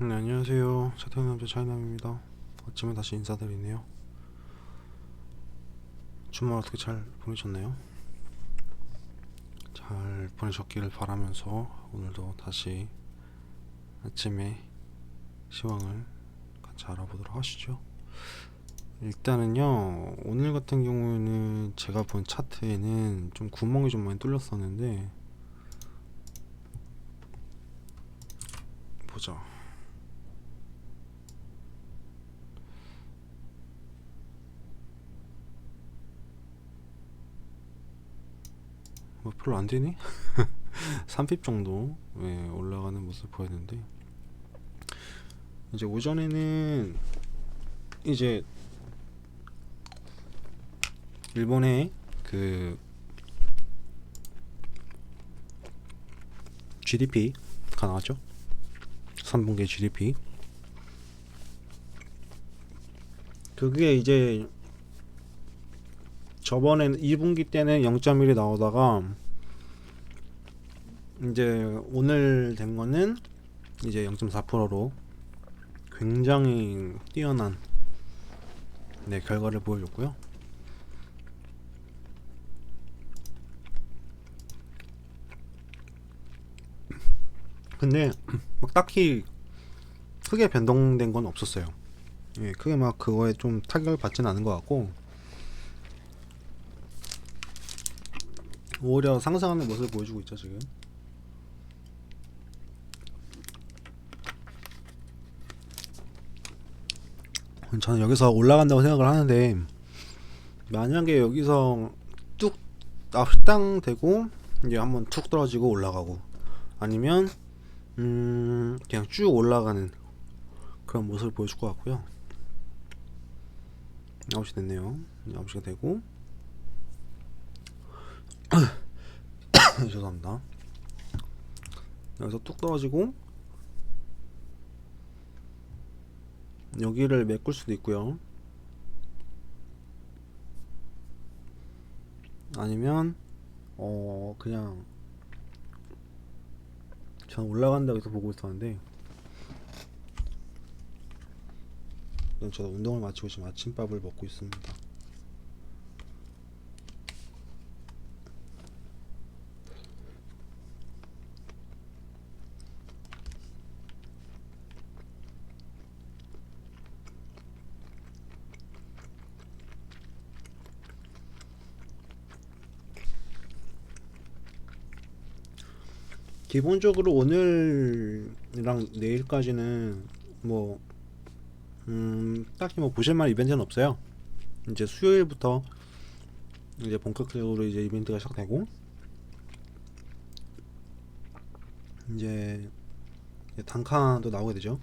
네, 안녕하세요. 차태남자 차이남입니다. 아침에 다시 인사드리네요. 주말 어떻게 잘 보내셨나요? 잘 보내셨기를 바라면서 오늘도 다시 아침에 시황을 같이 알아보도록 하시죠. 일단은요, 오늘 같은 경우에는 제가 본 차트에는 좀 구멍이 좀 많이 뚫렸었는데, 보자. 뭐 별로 안 되네? 3핍 정도 예, 올라가는 모습 보였는데. 이제 오전에는 이제 일본의 그 GDP가 나왔죠? 3분기 GDP 그게 이제 저번엔 2분기 때는 0.1이 나오다가 이제 오늘 된 거는 이제 0.4%로 굉장히 뛰어난 네, 결과를 보여줬고요. 근데 막 딱히 크게 변동된 건 없었어요. 예, 크게 막 그거에 좀 타격을 받지는 않은 것 같고 오히려 상승하는 모습을 보여주고 있죠 지금. 저는 여기서 올라간다고 생각을 하는데 만약에 여기서 뚝 앞당 되고 이제 한번 툭 떨어지고 올라가고 아니면 음 그냥 쭉 올라가는 그런 모습을 보여줄 것 같고요. 9시 됐네요. 9시가 되고 죄송합니다. 여기서 뚝 떨어지고 여기를 메꿀 수도 있고요. 아니면 어 그냥 전 올라간다고 해서 보고 있었는데 저도 운동을 마치고 지금 아침밥을 먹고 있습니다. 기본적으로 오늘이랑 내일까지는 뭐 음, 딱히 뭐 보실만한 이벤트는 없어요. 이제 수요일부터 이제 본격적으로 이제 이벤트가 시작되고 이제 단칸도 나오게 되죠.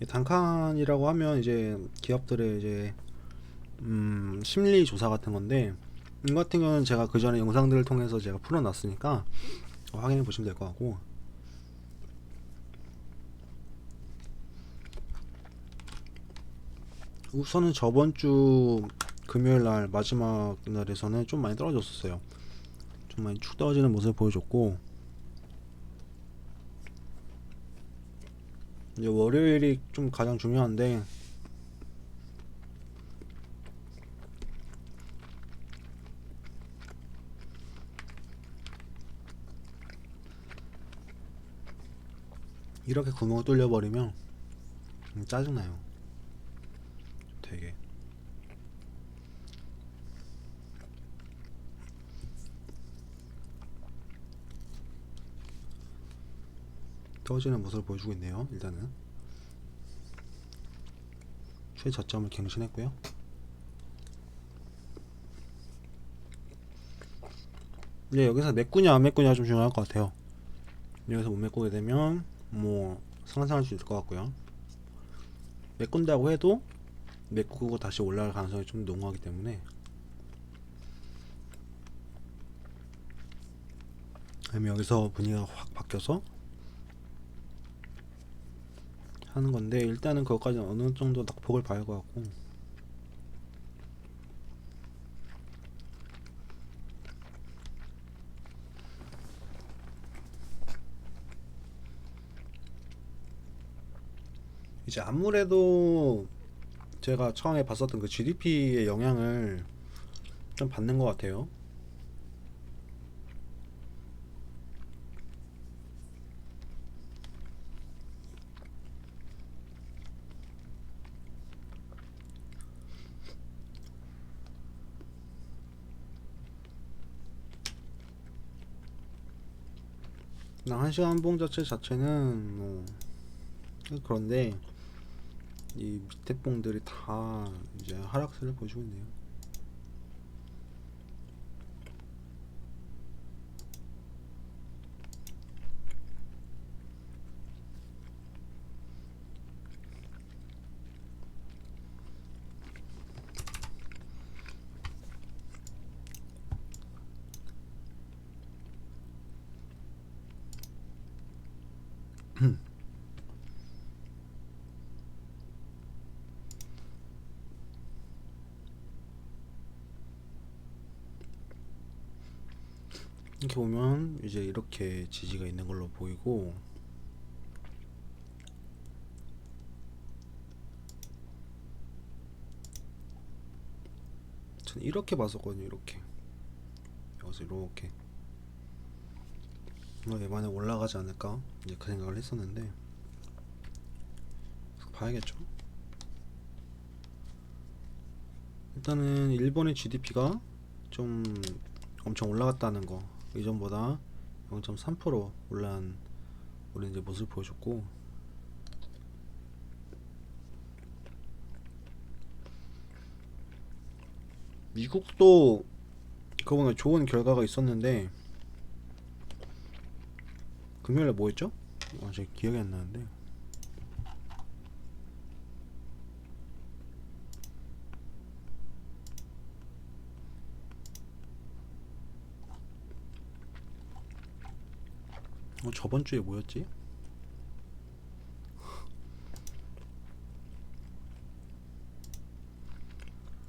이 단칸이라고 하면 이제 기업들의 이제 음, 심리 조사 같은 건데 이 같은 경우는 제가 그 전에 영상들을 통해서 제가 풀어놨으니까 확인해 보시면 될 것 같고 우선은 저번 주 금요일 날 마지막 날에서는 좀 많이 떨어졌었어요. 좀 많이 축 떨어지는 모습을 보여줬고 이제 월요일이 좀 가장 중요한데 이렇게 구멍을 뚫려버리면 음, 짜증나요. 되게 떨어지는 모습을 보여주고 있네요. 일단은 최저점을 갱신했고요. 이제 여기서 메꾸냐 안 메꾸냐 좀 중요할 것 같아요. 여기서 못 메꾸게 되면 뭐 상승할 수 있을 것 같고요. 메꾼다고 해도 메꾸고 다시 올라갈 가능성이 좀 농후하기 때문에 아니면 여기서 분위기가 확 바뀌어서 하는 건데 일단은 그것까지 어느 정도 낙폭을 봐야 할 것 같고 이제 아무래도 제가 처음에 봤었던 그 GDP의 영향을 좀 받는 것 같아요. 한 시간 봉 자체 자체는 뭐 그런데 이 밑에 봉들이 다 이제 하락세를 보여주고 있네요. 이렇게 보면 이제 이렇게 지지가 있는 걸로 보이고 저는 이렇게 봤었거든요 이렇게. 여기서 이렇게. 뭐 얘만에 올라가지 않을까? 이제 그 생각을 했었는데. 봐야겠죠? 일단은 일본의 GDP가 좀 엄청 올라갔다는 거 이전보다 0.3% 올라간 우리 이제 모습을 보여줬고 미국도 그거보다 좋은 결과가 있었는데 금요일에 뭐였죠? 아, 제 기억이 안 나는데 어, 저번 주에 뭐였지?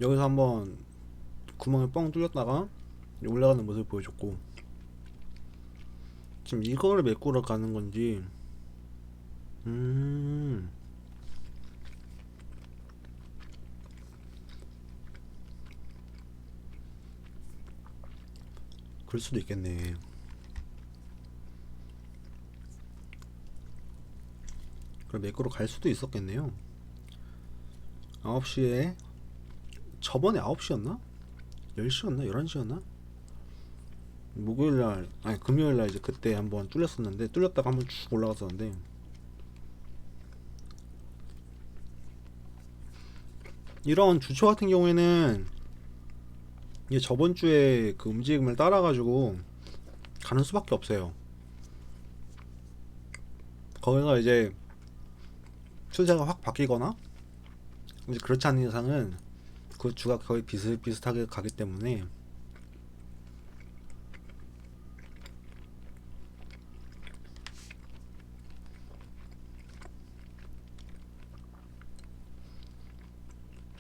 여기서 한번 구멍을 뻥 뚫렸다가 올라가는 모습을 보여줬고 지금 이거를 메꾸러 가는 건지 음 그럴 수도 있겠네 그럼 메꾸러 갈 수도 있었겠네요 9시에 저번에 9시였나? 10시였나? 11시였나? 목요일날 아니 금요일날 이제 그때 한번 뚫렸었는데 뚫렸다가 한번 쭉 올라갔었는데 이런 주초 같은 경우에는 이게 저번 주에 그 움직임을 따라 가지고 가는 수밖에 없어요. 거기가 이제 추세가 확 바뀌거나 이제 그렇지 않은 이상은 그 주가 거의 비슷비슷하게 가기 때문에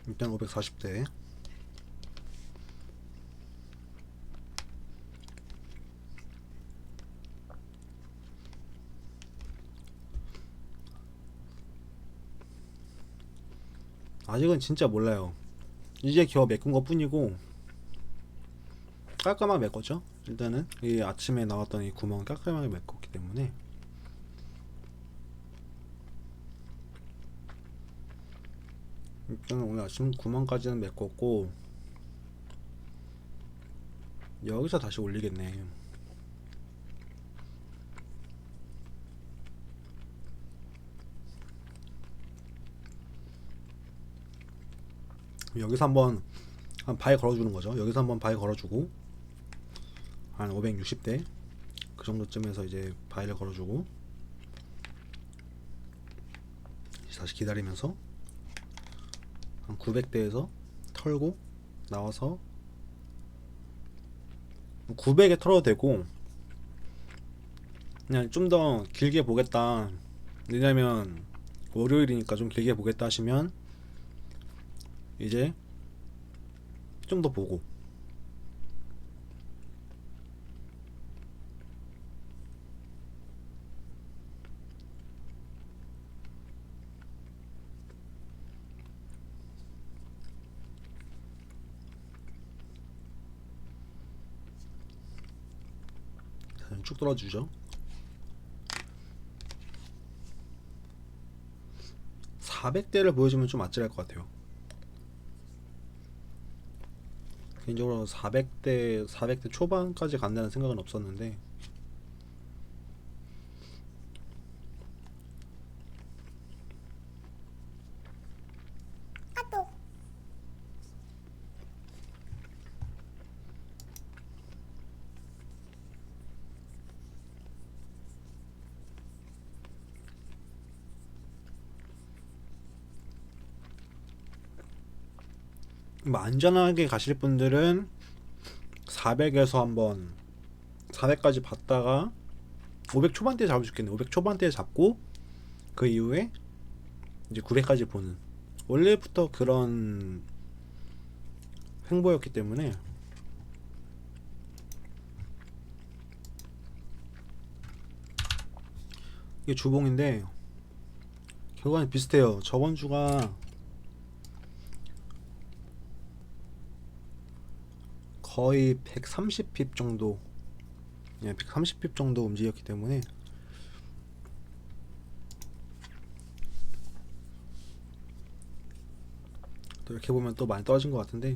일단 540대 아직은 진짜 몰라요. 이제 겨우 메꾼 것 뿐이고 깔끔하게 메꿨죠. 일단은 이 아침에 나왔던 이 구멍 깔끔하게 메꿨기 때문에. 일단 오늘 아침 9만까지는 메꿨고 여기서 다시 올리겠네 여기서 한번 한 바에 걸어주는 거죠. 여기서 한번 바에 걸어주고 한 560대 그 정도쯤에서 이제 바위를 걸어주고 다시 기다리면서 한 900대에서 털고 나와서 900에 털어도 되고 그냥 좀 더 길게 보겠다. 왜냐면 월요일이니까 좀 길게 보겠다 하시면 이제 좀 더 보고 쭉 떨어지죠. 400대를 보여주면 좀 아찔할 것 같아요 개인적으로 400대 400대 초반까지 간다는 생각은 없었는데 안전하게 가실 분들은 400에서 한번 400까지 봤다가 500 초반대 잡을 수 있겠네. 500 초반대 잡고 그 이후에 이제 900까지 보는 원래부터 그런 횡보였기 때문에 이게 주봉인데 결과는 비슷해요. 저번 주가 거의 130핍 정도 예, 130핍 정도 움직였기 때문에 또 이렇게 보면 또 많이 떨어진 것 같은데.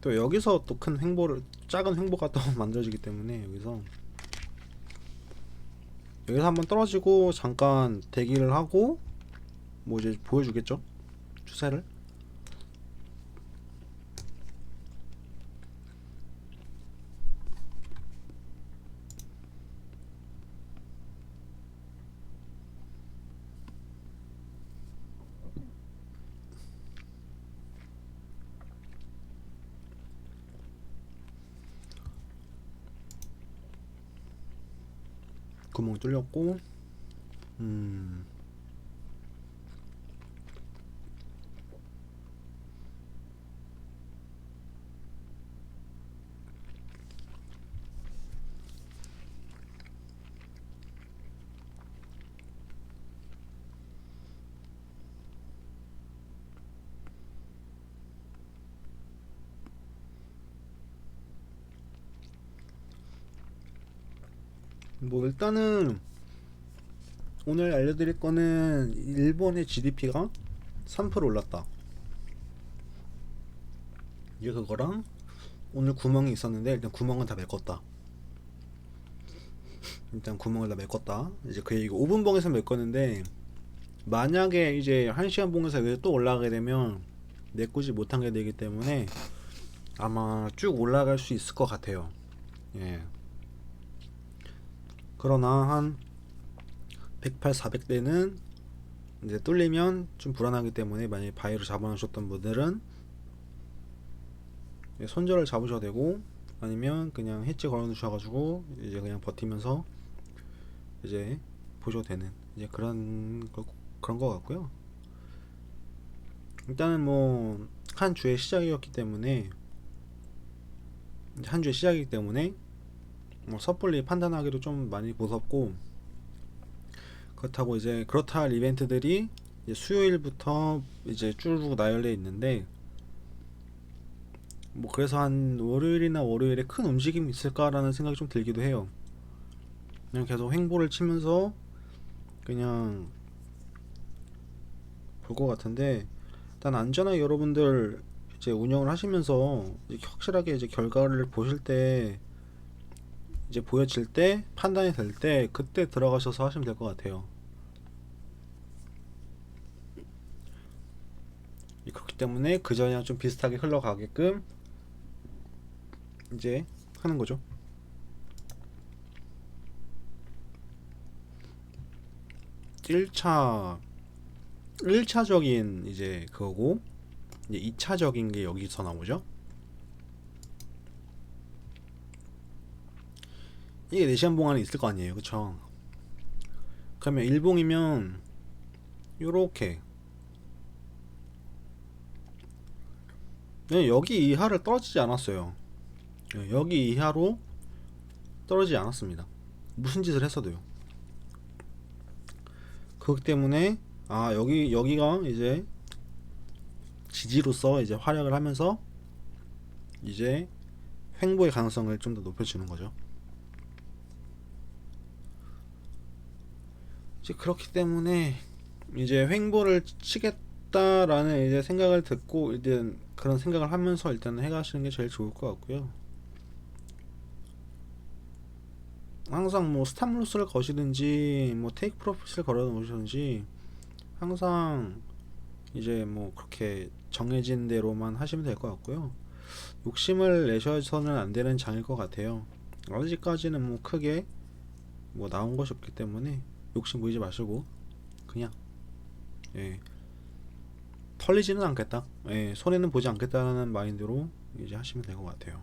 또 여기서 또 큰 횡보를 작은 횡보가 또 만들어지기 때문에 여기서 여기서 한번 떨어지고 잠깐 대기를 하고 뭐 이제 보여주겠죠? 추세를 뚫렸고 음 뭐 일단은 오늘 알려드릴 거는 일본의 GDP가 3% 올랐다. 이게 그거랑 오늘 구멍이 있었는데 일단 구멍은 다 메꿨다. 일단 구멍을 다 메꿨다. 이제 그 얘기 5분 봉에서 메꿨는데 만약에 이제 1시간 봉에서 또 올라가게 되면 메꾸지 못한 게 되기 때문에 아마 쭉 올라갈 수 있을 것 같아요. 예. 그러나 한 108, 400대는 이제 뚫리면 좀 불안하기 때문에 만약에 바이로 잡아놓으셨던 분들은 손절을 잡으셔도 되고 아니면 그냥 해치 걸어놓으셔가지고 이제 그냥 버티면서 이제 보셔도 되는 이제 그런 거, 그런 거 같고요. 일단은 뭐 한 주의 시작이었기 때문에 한 주의 시작이기 때문에 뭐 섣불리 판단하기도 좀 많이 무섭고 그렇다고 이제 그렇다 할 이벤트들이 이제 수요일부터 이제 쭉 나열돼 있는데 뭐 그래서 한 월요일이나 월요일에 큰 움직임이 있을까라는 생각이 좀 들기도 해요. 그냥 계속 횡보를 치면서 그냥 볼 것 같은데 일단 안전하게 여러분들 이제 운영을 하시면서 이제 확실하게 이제 결과를 보실 때 이제 보여질 때 판단이 될 때 그때 들어가셔서 하시면 될 것 같아요. 그렇기 때문에 그 전이랑 좀 비슷하게 흘러가게끔 이제 하는 거죠. 일차 1차적인 이제 그거고 이제 2차적인 게 여기서 나오죠. 이게 4시간 봉안에 있을 거 아니에요. 그쵸? 그러면 일봉이면 요렇게. 네, 여기 이하를 떨어지지 않았어요. 네, 여기 이하로 떨어지지 않았습니다. 무슨 짓을 했어도요. 그렇기 때문에 아 여기 여기가 이제 지지로서 이제 활약을 하면서 이제 횡보의 가능성을 좀 더 높여주는 거죠. 이제 그렇기 때문에 이제 횡보를 치겠다라는 이제 생각을 듣고 일단 그런 생각을 하면서 일단 해가시는 게 제일 좋을 것 같고요. 항상 뭐 스탑로스를 거시든지 뭐 테이크 프로핏을 걸어 놓으시든지 항상 이제 뭐 그렇게 정해진 대로만 하시면 될 것 같고요. 욕심을 내셔서는 안 되는 장일 것 같아요. 아직까지는 뭐 크게 뭐 나온 것이 없기 때문에 욕심 부리지 마시고 그냥 예 털리지는 않겠다. 예 손해는 보지 않겠다는 마인드로 이제 하시면 될 것 같아요.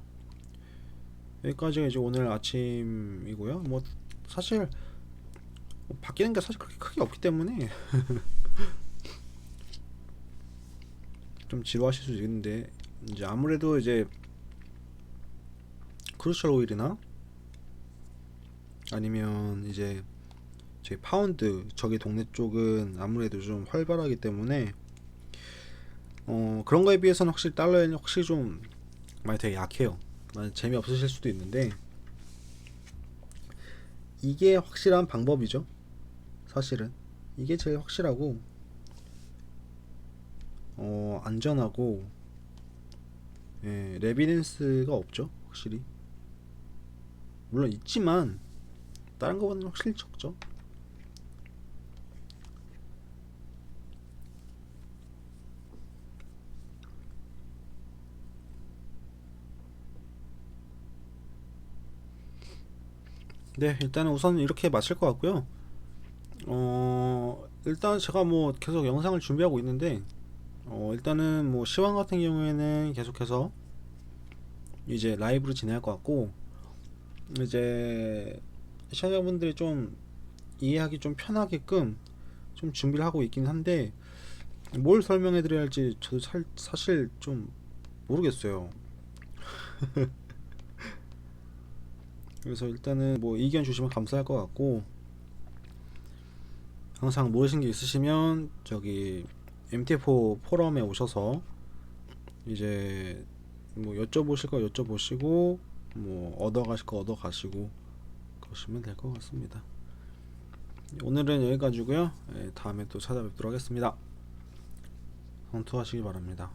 여기까지가 이제 오늘 아침이고요. 뭐 사실 뭐 바뀌는 게 사실 그렇게 크게 없기 때문에 좀 지루하실 수 있는데 이제 아무래도 이제 크루셜 오일이나 아니면 이제 저희 파운드 저기 동네 쪽은 아무래도 좀 활발하기 때문에 어 그런 거에 비해서는 확실히 달러에는 확실히 좀 많이 되게 약해요. 많이 재미 없으실 수도 있는데 이게 확실한 방법이죠. 사실은 이게 제일 확실하고 어 안전하고 예, 레비덴스가 없죠. 확실히 물론 있지만 다른 거보다는 확실히 적죠. 네, 일단은 우선 이렇게 마칠 것 같고요. 어, 일단 제가 뭐 계속 영상을 준비하고 있는데, 어, 일단은 뭐 시황 같은 경우에는 계속해서 이제 라이브로 진행할 것 같고, 이제 시청자분들이 좀 이해하기 좀 편하게끔 좀 준비를 하고 있긴 한데, 뭘 설명해 드려야 할지 저도 살, 사실 좀 모르겠어요. 그래서 일단은 뭐 의견 주시면 감사할 것 같고 항상 모르신 게 있으시면 저기 MT4 포럼에 오셔서 이제 뭐 여쭤보실 거 여쭤보시고 뭐 얻어가실 거 얻어가시고 그러시면 될 것 같습니다. 오늘은 여기까지고요. 예, 다음에 또 찾아뵙도록 하겠습니다. 헌투하시기 바랍니다.